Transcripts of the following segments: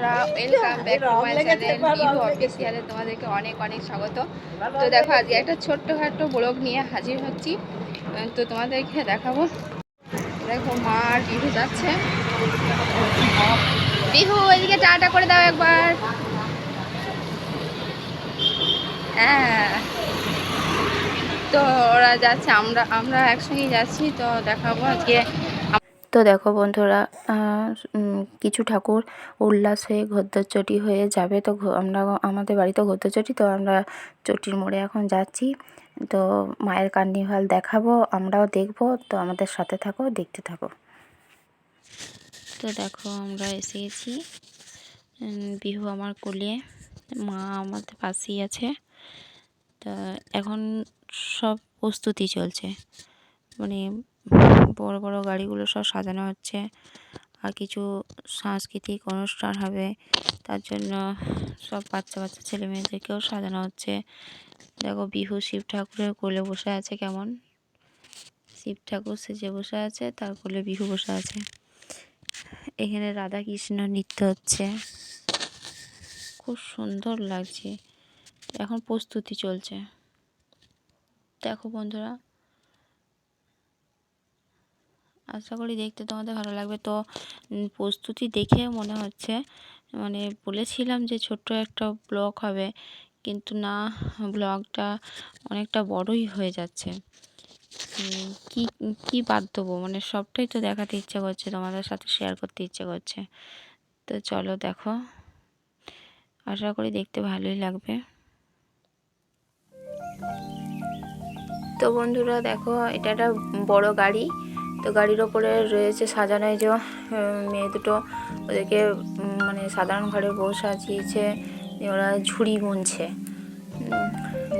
বন্ধুরা welcome back to my channel Bibhu অফিসিয়ালে তোমাদেরকে অনেক অনেক স্বাগত। তো দেখো আজকে একটা ছোট্টখাটো ব্লগ নিয়ে হাজির হচ্ছি। তো তোমাদেরকে দেখাবো। দেখো মা আর বিহু যাচ্ছে। বিহু এদিকে টাটা করে দাও একবার। হ্যাঁ। তো ওরা যাচ্ছে আমরা আমরা একসঙ্গেই যাচ্ছি। তো দেখাবো আজকে তো দেখো বন্ধুরা কিছু ঠাকুর উল্লাস হয়ে ঘোদ্দরচটি হয়ে যাবে। তো আমরা আমাদের বাড়িতে ঘোদ্দরচটি, তো আমরা চটির মোড়ে এখন যাচ্ছি। তো মায়ের কার্নিভাল দেখাবো, আমরাও দেখব। তো আমাদের সাথে থাকো, দেখতে থাকো। তো দেখো, আমরা এসে গেছি বিহু আমার কোলে, মা আমাদের পাশেই আছে। তা এখন সব প্রস্তুতি চলছে। মানে বড় বড় গাড়িগুলো সব সাজানো হচ্ছে। আর কিছু সাংস্কৃতিক অনুষ্ঠান হবে। তার জন্য সব বাচ্চা বাচ্চা ছেলে মেয়েদেরকেও সাজানো হচ্ছে। দেখো বিহু, শিব ঠাকুরের কোলে বসে আছে কেমন? শিব ঠাকুর সেজে বসে আছে, তার কোলে বিহু বসে আছে। এখানে রাধা কৃষ্ণ নৃত্য হচ্ছে। খুব সুন্দর লাগছে। এখন প্রস্তুতি চলছে। দেখো বন্ধুরা আশা করি দেখতে তোমাদের ভালো লাগবে। তো প্রস্তুতি দেখে মনে হচ্ছে মানে বলেছিলাম যে ছোট্ট একটা ব্লগ হবে, কিন্তু না, ব্লগটা অনেকটা বড়ই হয়ে যাচ্ছে। কি কি বাদ দেবো? মানে সবটাই তো দেখাতে ইচ্ছা করছে, তোমাদের সাথে শেয়ার করতে ইচ্ছে করছে। তো চলো দেখো, আশা করি দেখতে ভালোই লাগবে। তো বন্ধুরা দেখো, এটা একটা বড় গাড়ি। তো গাড়ির ওপরে রয়েছে সাজানো এই যে মেয়ে দুটো ওদেরকে মানে সাধারণ ঘরে বউ সাজিয়েছে, ওরা ঝুড়ি বুনছে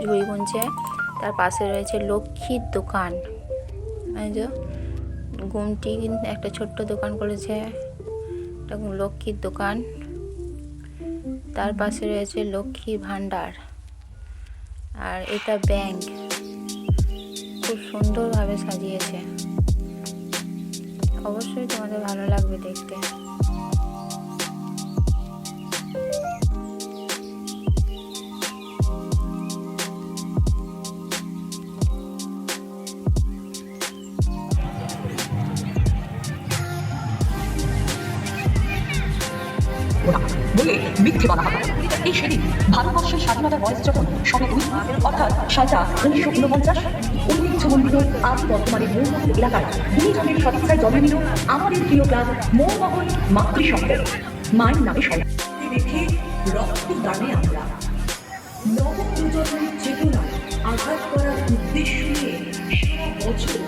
ঝুড়ি বুনছে, তার পাশে রয়েছে লক্ষ্মীর দোকান। যে, গুমটি একটা ছোট্ট দোকান করেছে, একটা লক্ষ্মীর দোকান, তার পাশে রয়েছে লক্ষ্মীর ভাণ্ডার আর এটা ব্যাংক, খুব সুন্দরভাবে সাজিয়েছে। অবশ্যই তোমাদের ভালো লাগবে দেখতে। এই সেদিন ভারতবর্ষের স্বাধীনতার বয়স যখন সবে দুই, অর্থাৎ সালটা উনিশশো উনপঞ্চাশ ঐতিহ্যমণ্ডিত আজ বর্তমানে মৌমহল এলাকায় দুই গ্রামের সদিচ্ছায় জন্ম নিল আমাদের প্রিয় ক্লাব মৌমহল মাতৃসংঘ মায়ের নামে সবাই। রেখে রক্ত দানে আমরা। নবপ্রজন্মের চেতনা আঘাত করার উদ্দেশ্য নিয়ে সারা বছর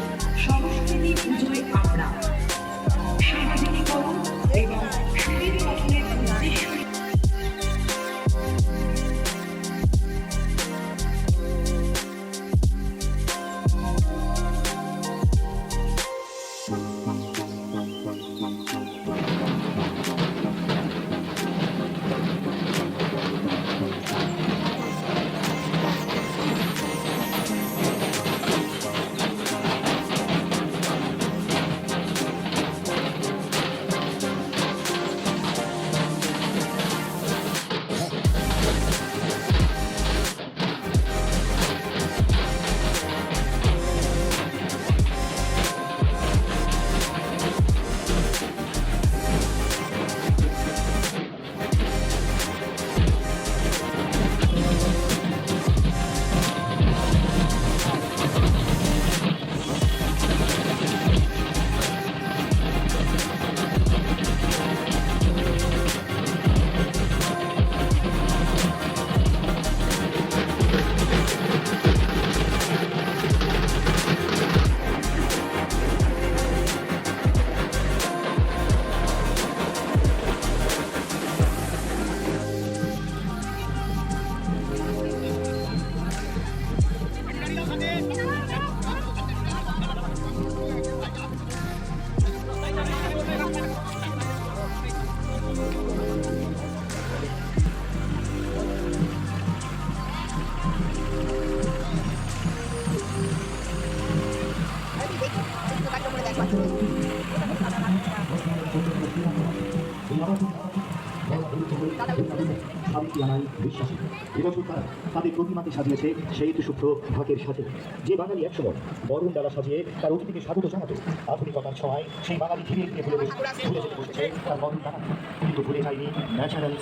তারা তাদের প্রতিমাকে সাজিয়েছে সেই শুভ্র ঢাকের সাথে। যে বাঙালি একসময় বরণ ডালা সাজিয়ে তার অতিথিকে স্বাগত জানাতো। আধুনিকতার ছোঁয়ায় সেই বাঙালি ধীরে ধীরে ভুলে ভুলে যেতে বসেছে তার বরণ ডালা কিন্তু ভুলে যায়নি ন্যাচারাল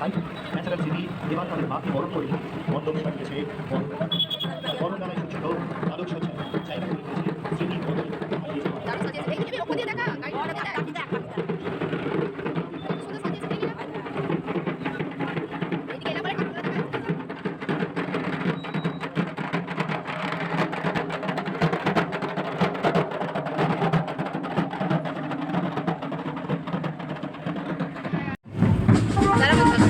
তাই ন্যাচারাল সিটি এবার তাদের মাকে বরণ করে মণ্ডপ সাজিয়েছে বরণ ডালা। Merhaba.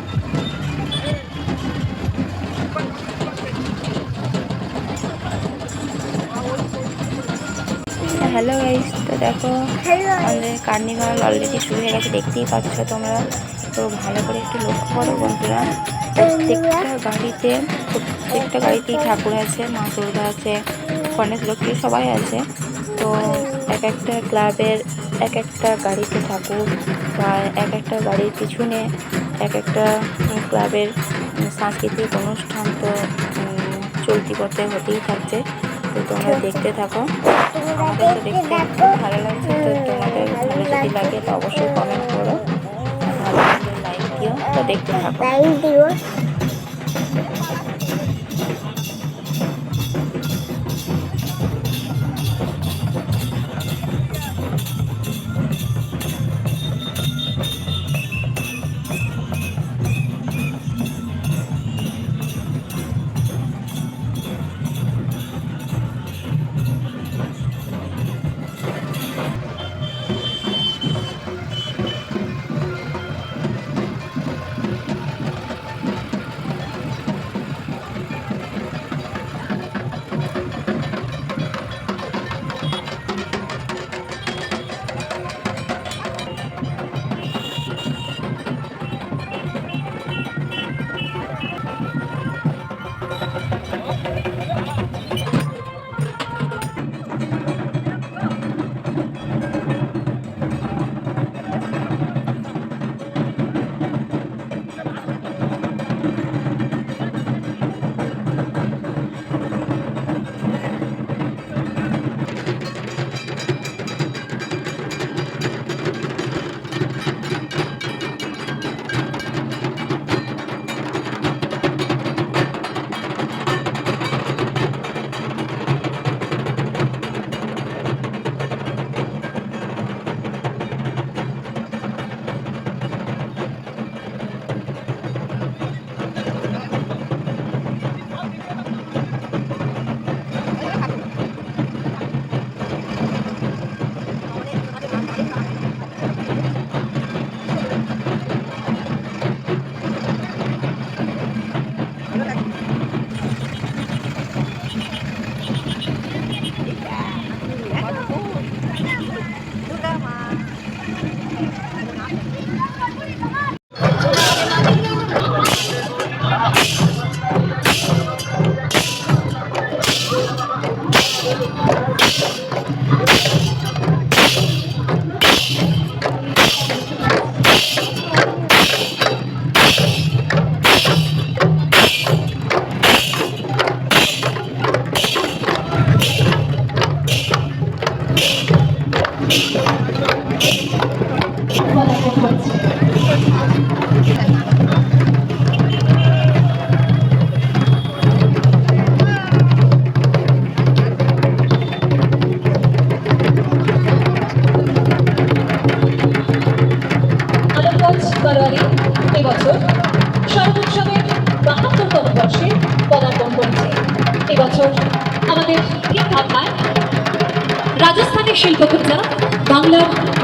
হ্যালো গাইস তো দেখো আমাদের কার্নিভাল অলরেডি শুরু হয়ে গেছে দেখতেই পাচ্ছ তোমরা। তো ভালো করে একটু লক্ষ্য করো বন্ধুরা প্রত্যেকটা গাড়িতে প্রত্যেকটা গাড়িতেই ঠাকুর আছে মা দুর্গা আছে গণেশ লক্ষ্মী সবাই আছে। তো এক একটা ক্লাবের এক একটা গাড়িতে ঠাকুর বা এক একটা গাড়ির পিছনে এক একটা ক্লাবের সাংস্কৃতিক অনুষ্ঠান তো চলতি করতে হতেই থাকছে। তো তোমরা দেখতে থাকো। আমাদের তো দেখতে খুব ভালো লাগছে। তো তোমাদের ভালো যদি লাগে, তো অবশ্যই কমেন্ট করো। ভালো লাগলে লাইক দিও। তো দেখতে থাকো।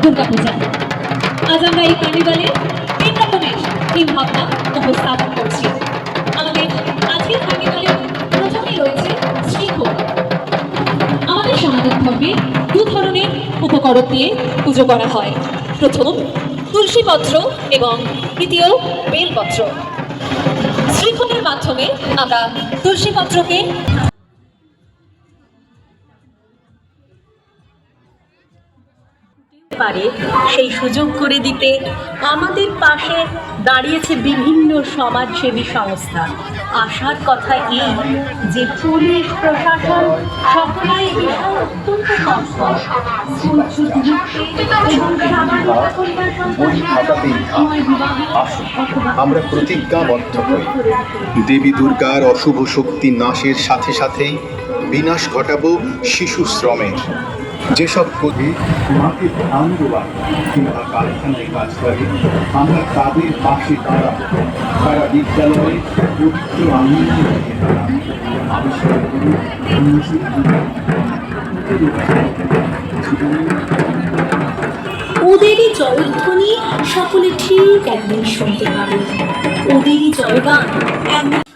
দুর্গাপূজা আজ আমরা এই কার্নিভালে তিন রকমের থিম ভাবনা উপস্থাপন করছি। আমাদের আজকের কার্নিভালে প্রথমেই রয়েছে শ্রীখোল আমাদের সনাতন ধর্মে দু ধরনের উপকরণ দিয়ে পুজো করা হয়। প্রথম, তুলসীপত্র এবং দ্বিতীয়, বেলপত্র। শ্রীখোলের মাধ্যমে আমরা তুলসীপত্রকে সেই সুযোগ করে দিতে আমাদের পাশে দাঁড়িয়েছে বিভিন্ন সমাজসেবী সংস্থা। আশার কথা এই যে পুলিশ, প্রশাসন সকলেই আমরা প্রতিজ্ঞাবদ্ধ দেবী দুর্গার অশুভ শক্তি নাশের সাথে সাথেই বিনাশ ঘটাবো শিশু শ্রমের যেসব কবি ধান দেওয়া কিংবা কারখানায় কাজ করে আমরা তাদের পাশে তারা তারা বিদ্যালয়ে পবিত্র আনন্দ আবিষ্কার ওদেরই জয়ধ্বনি সকলে ঠিক একদিন শুনতে পাবে। ওদেরই জয়গান একদিন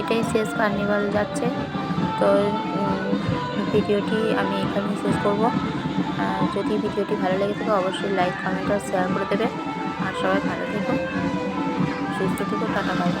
এটাই শেষ কার্নিভাল যাচ্ছে। তো ভিডিওটি আমি এখানেই শেষ করব। যদি ভিডিওটি ভালো লেগে থাকে, অবশ্যই লাইক, কমেন্ট আর শেয়ার করে দেবে। আর সবাই ভালো থেকো, সুস্থ থেকো, টাটা পাবে